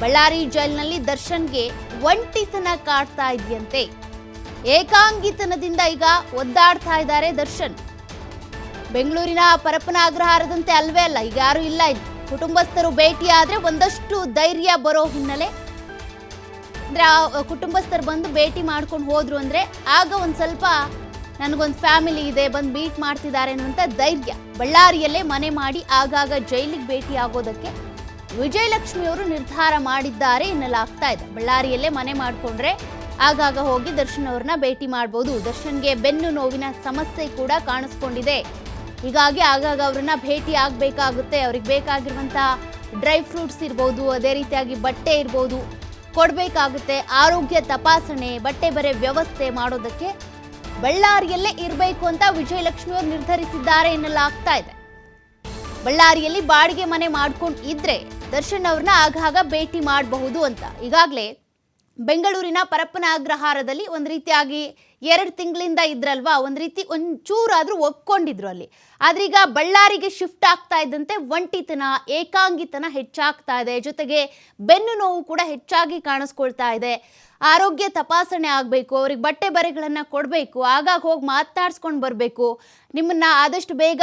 ಬಳ್ಳಾರಿ ಜೈಲಿನಲ್ಲಿ ದರ್ಶನ್ಗೆ ಒಂಟಿತನ ಕಾಡ್ತಾ ಇದೆಯಂತೆ. ಏಕಾಂಗಿತನದಿಂದ ಈಗ ಒದ್ದಾಡ್ತಾ ಇದ್ದಾರೆ ದರ್ಶನ್. ಬೆಂಗಳೂರಿನ ಪರಪ್ಪನ ಅಗ್ರಹಾರದಂತೆ ಅಲ್ವೇ ಅಲ್ಲ, ಈಗ ಯಾರು ಇಲ್ಲ ಇದು ಕುಟುಂಬಸ್ಥರು ಭೇಟಿ ಆದ್ರೆ ಒಂದಷ್ಟು ಧೈರ್ಯ ಬರೋ ಹಿನ್ನೆಲೆ. ಅಂದ್ರೆ ಆ, ಕುಟುಂಬಸ್ಥರು ಬಂದು ಭೇಟಿ ಮಾಡ್ಕೊಂಡು ಹೋದ್ರು ಅಂದ್ರೆ ಆಗ ಒಂದ್ ಸ್ವಲ್ಪ ನನಗೊಂದು ಫ್ಯಾಮಿಲಿ ಇದೆ, ಬಂದು ಮೀಟ್ ಮಾಡ್ತಿದ್ದಾರೆ ಅನ್ನುವಂಥ ಧೈರ್ಯ. ಬಳ್ಳಾರಿಯಲ್ಲೇ ಮನೆ ಮಾಡಿ ಆಗಾಗ ಜೈಲಿಗೆ ಭೇಟಿ ಆಗೋದಕ್ಕೆ ವಿಜಯಲಕ್ಷ್ಮಿ ಅವರು ನಿರ್ಧಾರ ಮಾಡಿದ್ದಾರೆ ಎನ್ನಲಾಗ್ತಾ ಇದೆ. ಬಳ್ಳಾರಿಯಲ್ಲೇ ಮನೆ ಮಾಡಿಕೊಂಡ್ರೆ ಆಗಾಗ ಹೋಗಿ ದರ್ಶನ್ ಅವ್ರನ್ನ ಭೇಟಿ ಮಾಡಬಹುದು ದರ್ಶನ್ಗೆ ಬೆನ್ನು ನೋವಿನ ಸಮಸ್ಯೆ ಕೂಡ ಕಾಣಿಸ್ಕೊಂಡಿದೆ. ಹೀಗಾಗಿ ಆಗಾಗ ಅವ್ರನ್ನ ಭೇಟಿ ಆಗಬೇಕಾಗುತ್ತೆ. ಅವ್ರಿಗೆ ಬೇಕಾಗಿರುವಂತಹ ಡ್ರೈ ಫ್ರೂಟ್ಸ್ ಇರ್ಬೋದು, ಅದೇ ರೀತಿಯಾಗಿ ಬಟ್ಟೆ ಇರ್ಬೋದು, ಕೊಡಬೇಕಾಗುತ್ತೆ. ಆರೋಗ್ಯ ತಪಾಸಣೆ, ಬಟ್ಟೆ ಬರೆ ವ್ಯವಸ್ಥೆ ಮಾಡೋದಕ್ಕೆ ಬಳ್ಳಾರಿಯಲ್ಲೇ ಇರಬೇಕು ಅಂತ ವಿಜಯಲಕ್ಷ್ಮಿಯವರು ನಿರ್ಧರಿಸಿದ್ದಾರೆ ಎನ್ನಲಾಗ್ತಾ ಇದೆ. ಬಳ್ಳಾರಿಯಲ್ಲಿ ಬಾಡಿಗೆ ಮನೆ ಮಾಡ್ಕೊಂಡು ಇದ್ರೆ ದರ್ಶನ್ ಅವ್ರನ್ನ ಆಗಾಗ ಭೇಟಿ ಮಾಡಬಹುದು ಅಂತ. ಈಗಾಗಲೇ ಬೆಂಗಳೂರಿನ ಪರಪ್ಪನ ಅಗ್ರಹಾರದಲ್ಲಿ ಒಂದು ರೀತಿಯಾಗಿ ಎರಡು ತಿಂಗಳಿಂದ ಇದ್ರಲ್ವಾ? ಒಂದು ರೀತಿ ಒಂಚೂರಾದರೂ ಒಪ್ಕೊಂಡಿದ್ರು ಅಲ್ಲಿ. ಆದ್ರೆ ಈಗ ಬಳ್ಳಾರಿಗೆ ಶಿಫ್ಟ್ ಆಗ್ತಾ ಇದ್ದಂತೆ ಒಂಟಿತನ, ಏಕಾಂಗಿತನ ಹೆಚ್ಚಾಗ್ತಾ ಇದೆ. ಜೊತೆಗೆ ಬೆನ್ನು ನೋವು ಕೂಡ ಹೆಚ್ಚಾಗಿ ಕಾಣಿಸ್ಕೊಳ್ತಾ ಇದೆ. ಆರೋಗ್ಯ ತಪಾಸಣೆ ಆಗಬೇಕು, ಅವ್ರಿಗೆ ಬಟ್ಟೆ ಬರೆಗಳನ್ನು ಕೊಡಬೇಕು, ಆಗಾಗ ಹೋಗಿ ಮಾತಾಡ್ಸ್ಕೊಂಡು ಬರಬೇಕು. ನಿಮ್ಮನ್ನು ಆದಷ್ಟು ಬೇಗ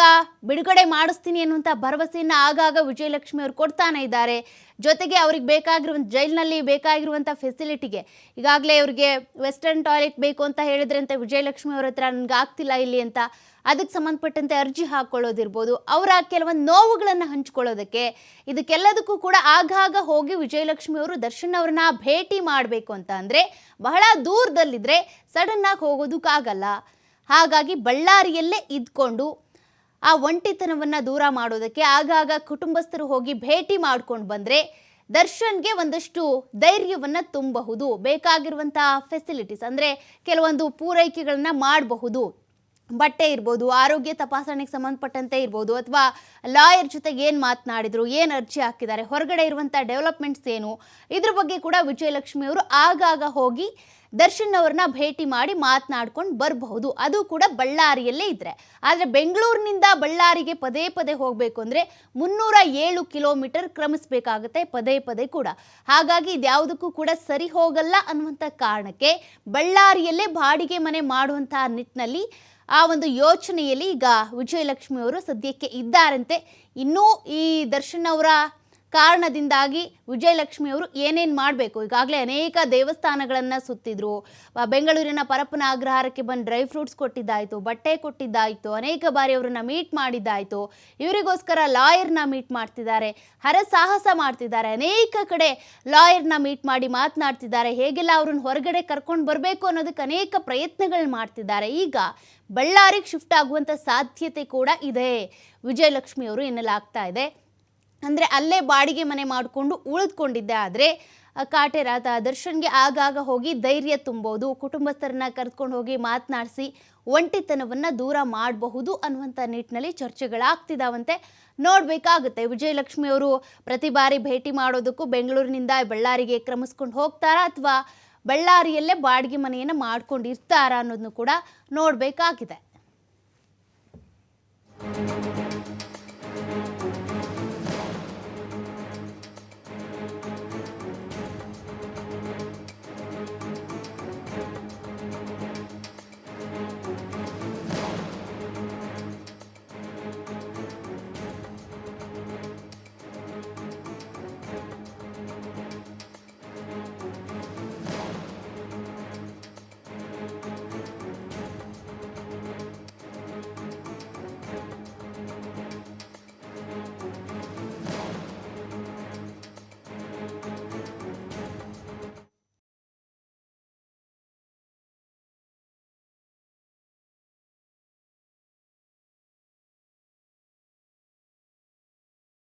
ಬಿಡುಗಡೆ ಮಾಡಿಸ್ತೀನಿ ಅನ್ನುವಂಥ ಭರವಸೆಯನ್ನು ಆಗಾಗ ವಿಜಯಲಕ್ಷ್ಮಿ ಅವರು ಕೊಡ್ತಾನೆ ಇದ್ದಾರೆ. ಜೊತೆಗೆ ಅವ್ರಿಗೆ ಬೇಕಾಗಿರುವಂಥ ಜೈಲಿನಲ್ಲಿ ಬೇಕಾಗಿರುವಂಥ ಫೆಸಿಲಿಟಿಗೆ ಈಗಾಗಲೇ ಅವ್ರಿಗೆ ವೆಸ್ಟರ್ನ್ ಟಾಯ್ಲೆಟ್ ಬೇಕು ಅಂತ ಹೇಳಿದ್ರಂತೆ ವಿಜಯಲಕ್ಷ್ಮಿ ಅವ್ರ ಹತ್ರ ನನಗೆ ಆಗ್ತಿಲ್ಲ ಇಲ್ಲಿ ಅಂತ ಅದಕ್ಕೆ ಸಂಬಂಧಪಟ್ಟಂತೆ ಅರ್ಜಿ ಹಾಕೊಳ್ಳೋದಿರ್ಬೋದು. ಅವರ ಕೆಲವೊಂದು ನೋವುಗಳನ್ನು ಹಂಚ್ಕೊಳ್ಳೋದಕ್ಕೆ ಇದಕ್ಕೆಲ್ಲದಕ್ಕೂ ಕೂಡ ಆಗಾಗ ಹೋಗಿ ವಿಜಯಲಕ್ಷ್ಮಿ ಅವರು ದರ್ಶನ್ ಅವ್ರನ್ನ ಭೇಟಿ ಮಾಡಬೇಕು ಅಂತ ಅಂದರೆ ಬಹಳ ದೂರದಲ್ಲಿದ್ದರೆ ಸಡನ್ನಾಗಿ ಹೋಗೋದಕ್ಕಾಗಲ್ಲ ಹಾಗಾಗಿ ಬಳ್ಳಾರಿಯಲ್ಲೇ ಇದ್ಕೊಂಡು ಆ ಒಂಟಿತನವನ್ನು ದೂರ ಮಾಡೋದಕ್ಕೆ ಆಗಾಗ ಕುಟುಂಬಸ್ಥರು ಹೋಗಿ ಭೇಟಿ ಮಾಡ್ಕೊಂಡು ಬಂದರೆ ದರ್ಶನ್ಗೆ ಒಂದಷ್ಟು ಧೈರ್ಯವನ್ನು ತುಂಬಬಹುದು. ಬೇಕಾಗಿರುವಂತಹ ಫೆಸಿಲಿಟೀಸ್ ಅಂದರೆ ಕೆಲವೊಂದು ಪೂರೈಕೆಗಳನ್ನು ಮಾಡಬಹುದು. ಬಟ್ಟೆ ಇರ್ಬೋದು, ಆರೋಗ್ಯ ತಪಾಸಣೆಗೆ ಸಂಬಂಧಪಟ್ಟಂತೆ ಇರ್ಬೋದು, ಅಥವಾ ಲಾಯರ್ ಜೊತೆಗೆ ಏನು ಮಾತನಾಡಿದ್ರು, ಏನು ಅರ್ಜಿ ಹಾಕಿದ್ದಾರೆ, ಹೊರಗಡೆ ಇರುವಂಥ ಡೆವಲಪ್ಮೆಂಟ್ಸ್ ಏನು, ಇದ್ರ ಬಗ್ಗೆ ಕೂಡ ವಿಜಯಲಕ್ಷ್ಮಿ ಅವರು ಆಗಾಗ ಹೋಗಿ ದರ್ಶನ್ ಅವ್ರನ್ನ ಭೇಟಿ ಮಾಡಿ ಮಾತನಾಡ್ಕೊಂಡು ಬರಬಹುದು. ಅದು ಕೂಡ ಬಳ್ಳಾರಿಯಲ್ಲೇ ಇದ್ರೆ. ಆದರೆ ಬೆಂಗಳೂರಿನಿಂದ ಬಳ್ಳಾರಿಗೆ ಪದೇ ಪದೇ ಹೋಗಬೇಕು ಅಂದರೆ ಮುನ್ನೂರ ಏಳು ಕಿಲೋಮೀಟರ್ ಕ್ರಮಿಸಬೇಕಾಗುತ್ತೆ ಪದೇ ಪದೇ ಕೂಡ. ಹಾಗಾಗಿ ಇದ್ಯಾವುದಕ್ಕೂ ಕೂಡ ಸರಿ ಹೋಗಲ್ಲ ಅನ್ನುವಂಥ ಕಾರಣಕ್ಕೆ ಬಳ್ಳಾರಿಯಲ್ಲೇ ಬಾಡಿಗೆ ಮನೆ ಮಾಡುವಂತಹ ನಿಟ್ಟಿನಲ್ಲಿ ಆ ಒಂದು ಯೋಚನೆಯಲ್ಲಿ ಈಗ ವಿಜಯಲಕ್ಷ್ಮಿ ಅವರು ಸದ್ಯಕ್ಕೆ ಇದ್ದಾರಂತೆ. ಇನ್ನೂ ಈ ದರ್ಶನ್ ಅವರ ಕಾರಣದಿಂದಾಗಿ ವಿಜಯಲಕ್ಷ್ಮಿ ಅವರು ಏನೇನು ಮಾಡಬೇಕು? ಈಗಾಗಲೇ ಅನೇಕ ದೇವಸ್ಥಾನಗಳನ್ನು ಸುತ್ತಿದ್ರು. ಬೆಂಗಳೂರಿನ ಪರಪ್ಪನ ಅಗ್ರಹಾರಕ್ಕೆ ಬಂದು ಡ್ರೈ ಫ್ರೂಟ್ಸ್ ಕೊಟ್ಟಿದ್ದಾಯಿತು, ಬಟ್ಟೆ ಕೊಟ್ಟಿದ್ದಾಯಿತು, ಅನೇಕ ಬಾರಿ ಅವರನ್ನ ಮೀಟ್ ಮಾಡಿದ್ದಾಯಿತು. ಇವರಿಗೋಸ್ಕರ ಲಾಯರ್ನ ಮೀಟ್ ಮಾಡ್ತಿದ್ದಾರೆ, ಹರಸಾಹಸ ಮಾಡ್ತಿದ್ದಾರೆ, ಅನೇಕ ಕಡೆ ಲಾಯರ್ನ ಮೀಟ್ ಮಾಡಿ ಮಾತನಾಡ್ತಿದ್ದಾರೆ. ಹೇಗೆಲ್ಲ ಅವ್ರನ್ನ ಹೊರಗಡೆ ಕರ್ಕೊಂಡು ಬರಬೇಕು ಅನ್ನೋದಕ್ಕೆ ಅನೇಕ ಪ್ರಯತ್ನಗಳು ಮಾಡ್ತಿದ್ದಾರೆ. ಈಗ ಬಳ್ಳಾರಿಗೆ ಶಿಫ್ಟ್ ಆಗುವಂಥ ಸಾಧ್ಯತೆ ಕೂಡ ಇದೆ. ವಿಜಯಲಕ್ಷ್ಮಿ ಅವರು ಎನ್ನಲಾಗ್ತಾ ಇದೆ. ಅಂದರೆ ಅಲ್ಲೇ ಬಾಡಿಗೆ ಮನೆ ಮಾಡಿಕೊಂಡು ಉಳಿದುಕೊಂಡಿದ್ದೆ ಆದರೆ ಕಾಟೆರಾತ ದರ್ಶನ್ಗೆ ಆಗಾಗ ಹೋಗಿ ಧೈರ್ಯ ತುಂಬೋದು, ಕುಟುಂಬಸ್ಥರನ್ನ ಕರೆದುಕೊಂಡು ಹೋಗಿ ಮಾತನಾಡಿಸಿ ಒಂಟಿತನವನ್ನು ದೂರ ಮಾಡಬಹುದು ಅನ್ನುವಂಥ ನಿಟ್ಟಿನಲ್ಲಿ ಚರ್ಚೆಗಳಾಗ್ತಿದ್ದಾವಂತೆ ನೋಡಬೇಕಾಗುತ್ತೆ, ವಿಜಯಲಕ್ಷ್ಮಿ ಅವರು ಪ್ರತಿ ಬಾರಿ ಭೇಟಿ ಮಾಡೋದಕ್ಕೂ ಬೆಂಗಳೂರಿನಿಂದ ಬಳ್ಳಾರಿಗೆ ಕ್ರಮಿಸ್ಕೊಂಡು ಹೋಗ್ತಾರಾ ಅಥವಾ ಬಳ್ಳಾರಿಯಲ್ಲೇ ಬಾಡಿಗೆ ಮನೆಯನ್ನು ಮಾಡ್ಕೊಂಡಿರ್ತಾರಾ ಅನ್ನೋದನ್ನು ಕೂಡ ನೋಡಬೇಕಾಗಿದೆ.